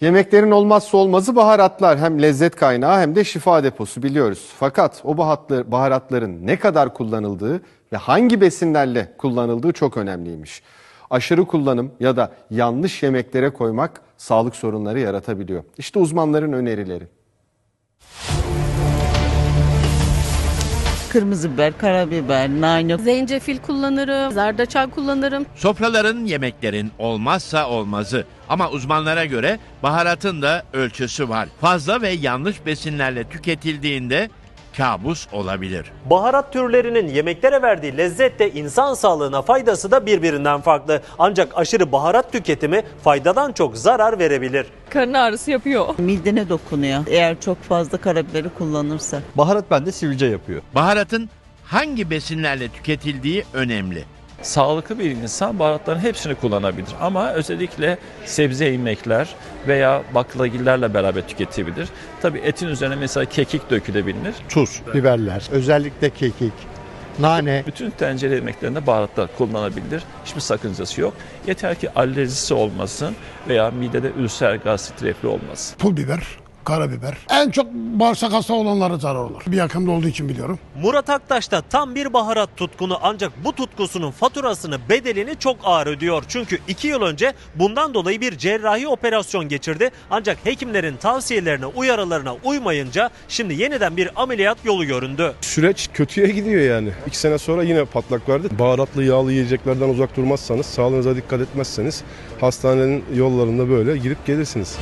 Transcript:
Yemeklerin olmazsa olmazı baharatlar. Hem lezzet kaynağı hem de şifa deposu biliyoruz. Fakat o baharatlar, baharatların ne kadar kullanıldığı ve hangi besinlerle kullanıldığı çok önemliymiş. Aşırı kullanım ya da yanlış yemeklere koymak sağlık sorunları yaratabiliyor. İşte uzmanların önerileri. Kırmızı biber, karabiber, nane. Zencefil kullanırım, zerdeçal kullanırım. Sofraların yemeklerin olmazsa olmazı. Ama uzmanlara göre baharatın da ölçüsü var. Fazla ve yanlış besinlerle tüketildiğinde kabus olabilir. Baharat türlerinin yemeklere verdiği lezzet de insan sağlığına faydası da birbirinden farklı. Ancak aşırı baharat tüketimi faydadan çok zarar verebilir. Karın ağrısı yapıyor. Midene dokunuyor. Eğer çok fazla karabiberi kullanırsa. Baharat bende sivilce yapıyor. Baharatın hangi besinlerle tüketildiği önemli. Sağlıklı bir insan baharatların hepsini kullanabilir ama özellikle sebze yemekler veya baklagillerle beraber tüketebilir. Tabii etin üzerine mesela kekik dökülebilir. tuz, biberler, özellikle kekik, nane. Bütün tencere yemeklerinde baharatlar kullanabilir. Hiçbir sakıncası yok. Yeter ki alerjisi olmasın veya midede ülser, gastrit, reflü olmasın. pul biber, karabiber. En çok bağırsak hasta olanlara zarar olur. Bir yakında olduğu için biliyorum. Murat Aktaş da tam bir baharat tutkunu ancak bu tutkusunun faturasını bedelini çok ağır ödüyor. Çünkü 2 yıl önce bundan dolayı bir cerrahi operasyon geçirdi. Ancak hekimlerin tavsiyelerine uyarılarına uymayınca şimdi yeniden bir ameliyat yolu göründü. Süreç kötüye gidiyor yani. İki sene sonra yine patlak verdi. Baharatlı yağlı yiyeceklerden uzak durmazsanız, sağlığınıza dikkat etmezseniz hastanenin yollarında böyle girip gelirsiniz.